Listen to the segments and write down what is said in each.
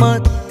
Mất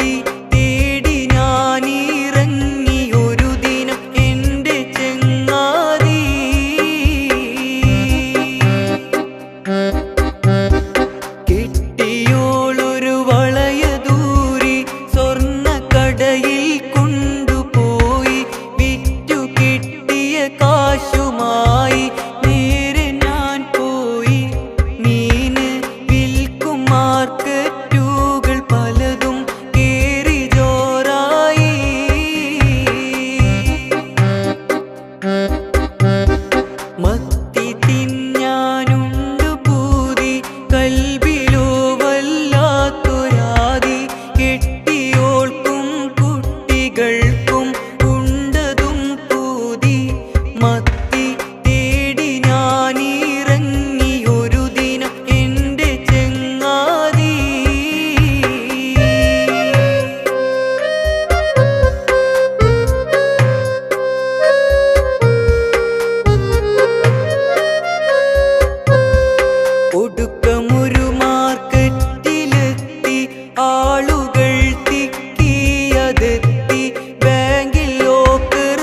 ആളുകൾ തിക്കിയതെത്തി. ബാങ്കിൽ ലോക്കർ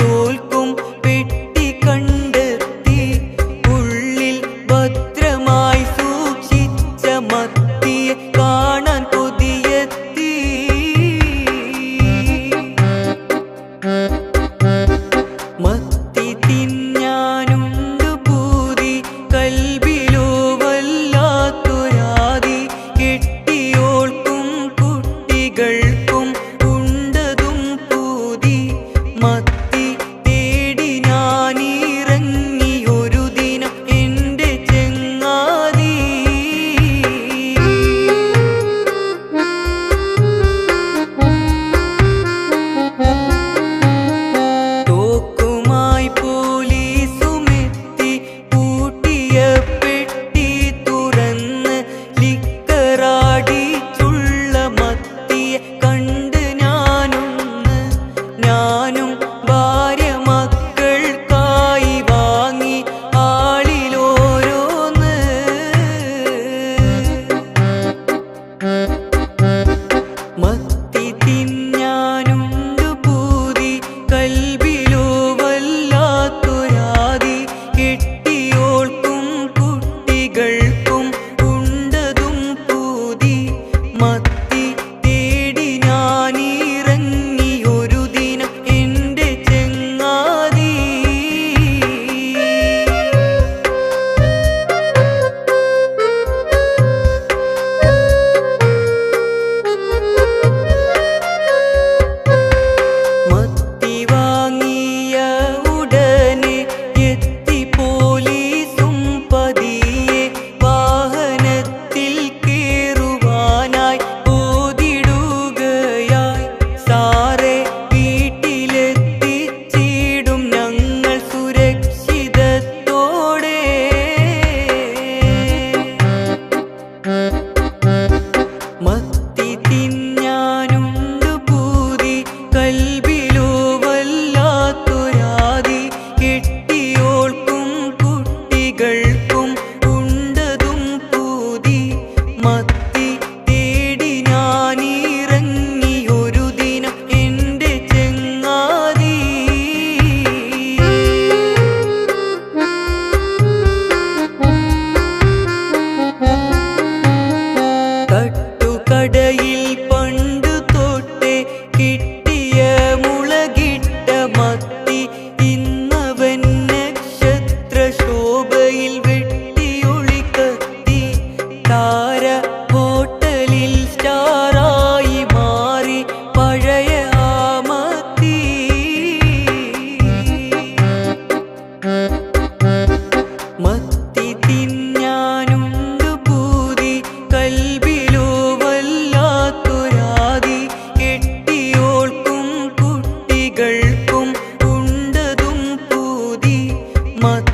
തോൽക്കും പെട്ടി കണ്ടെത്തി. ഉള്ളിൽ கண்கள் much